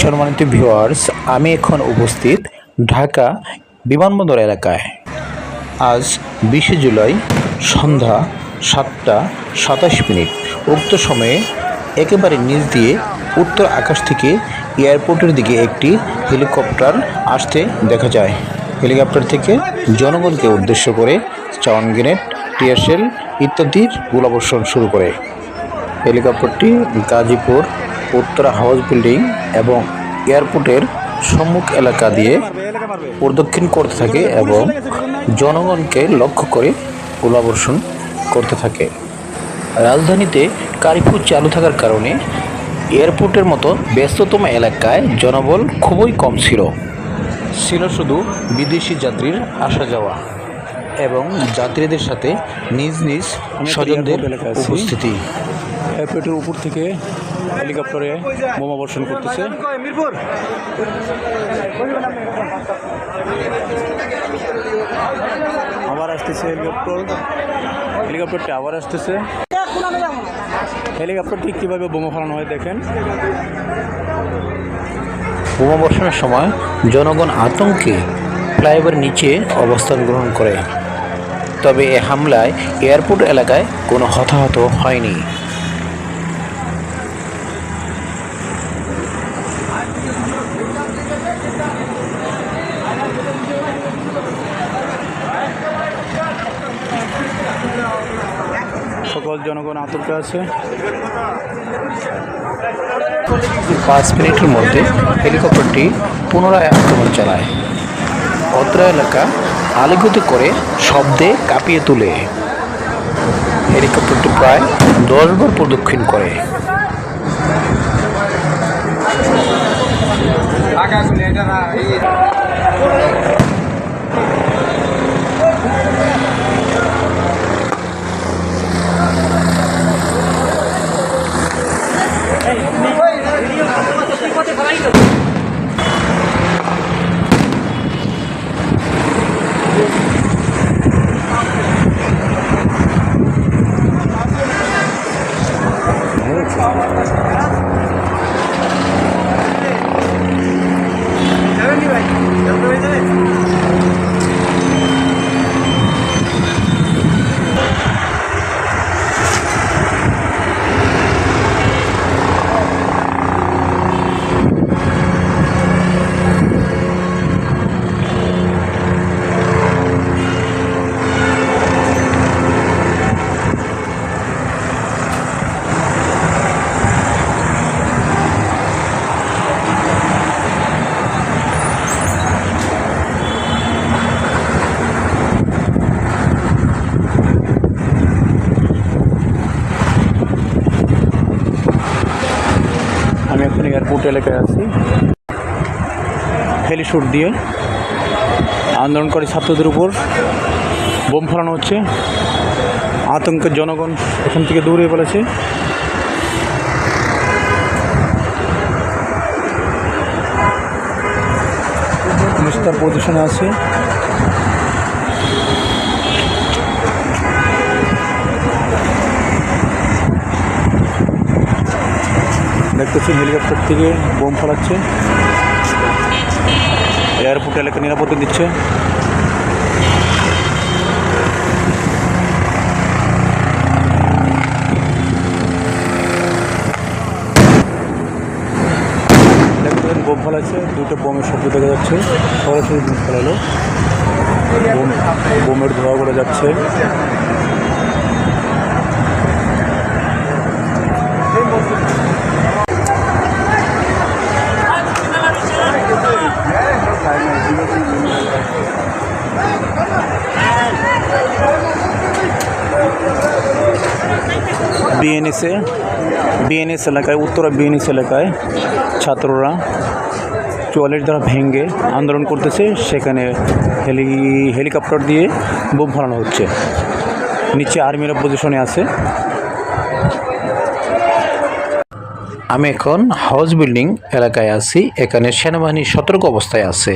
সম্মানিত ভিউয়ার্স আমি এখন উপস্থিত ঢাকা বিমানবন্দর এলাকায়। আজ বিশে জুলাই, সন্ধ্যা সাতটা সাতাশ মিনিট। উক্ত সময়ে একেবারে নিচ দিয়ে উত্তর আকাশ থেকে এয়ারপোর্টের দিকে একটি হেলিকপ্টার আসতে দেখা যায়। হেলিকপ্টার থেকে জনগণকে উদ্দেশ্য করে চাওয়ান গ্রেনেড টিয়ারশেল ইত্যাদির গোলাবর্ষণ শুরু করে। হেলিকপ্টারটি গাজীপুর উত্তরা হাউস বিল্ডিং এবং এয়ারপোর্টের সম্মুখ এলাকা দিয়ে প্রদক্ষিণ করতে থাকে এবং জনগণকে লক্ষ্য করে গোলাবর্ষণ করতে থাকে। রাজধানীতে কারিফু চালু থাকার কারণে এয়ারপোর্টের মতো ব্যস্ততম এলাকায় জনবল খুবই কম ছিল। ছিল শুধু বিদেশি যাত্রীর আসা যাওয়া যাত্রীদের সাথে নিজ নিজ স্বজনদের উপস্থিতি। এয়ারপোর্টের উপর থেকে হেলিকপ্টারে বোমা বর্ষণ করতেছে। আবার আসতেছে হেলিকপ্টার হেলিকপ্টারটি আবার আসতেছে। হেলিকপ্টারটি কীভাবে বোমা ফালানো হয় দেখেন। বোমা বর্ষণের সময় জনগণ আতঙ্কে ফ্লাইওভার নিচে অবস্থান গ্রহণ করে। তবে এ হামলায় এয়ারপোর্ট এলাকায় কোনো হতাহত হয়নি। সকল জনগণ আতঙ্কে আছে। পাঁচ মিনিটের মধ্যে হেলিকপ্টারটি পুনরায় আক্রমণ চালায়। অত্র এলাকা আলিঙ্গিত করে শব্দে কাঁপিয়ে তোলে। হেলিকপ্টারটি প্রায় দশবার প্রদক্ষিণ করে। আমি এয়ারপোর্ট এলাকায় আছি। হেলিশুট দিয়ে আন্দোলনকারী ছাত্রদের উপর। বোম ফেলানো হচ্ছে। আতঙ্কের জনগণ এখান থেকে দৌড়ে পড়েছে পুলিশ তার পজিশনে আছে। দেখতেছি হেলিকপ্টার থেকে বোম ফেলাচ্ছে। এয়ারপোর্ট এলাকা নিরাপত্তা দিচ্ছে। বোম ফেলাচ্ছে, দুটো বোমের শব্দ দেখা যাচ্ছে। সরাসরি বোম ফেলালো। বোমের ধোয়া করে যাচ্ছে। বিএনএসে, বিএনএস এলাকায়, উত্তরা বিএনএস এলাকায় ছাত্ররা চুয়াল্লিশ দ্বারা ভেঙ্গে আন্দোলন করতেছে। সেখানে হেলি, হেলিকপ্টার দিয়ে বোম ফেলানো হচ্ছে। নিচে আর্মিরা পজিশনে আছে। আমি এখন হাউস বিল্ডিং এলাকায় আছি। এখানে সেনাবাহিনী সতর্ক অবস্থায় আছে।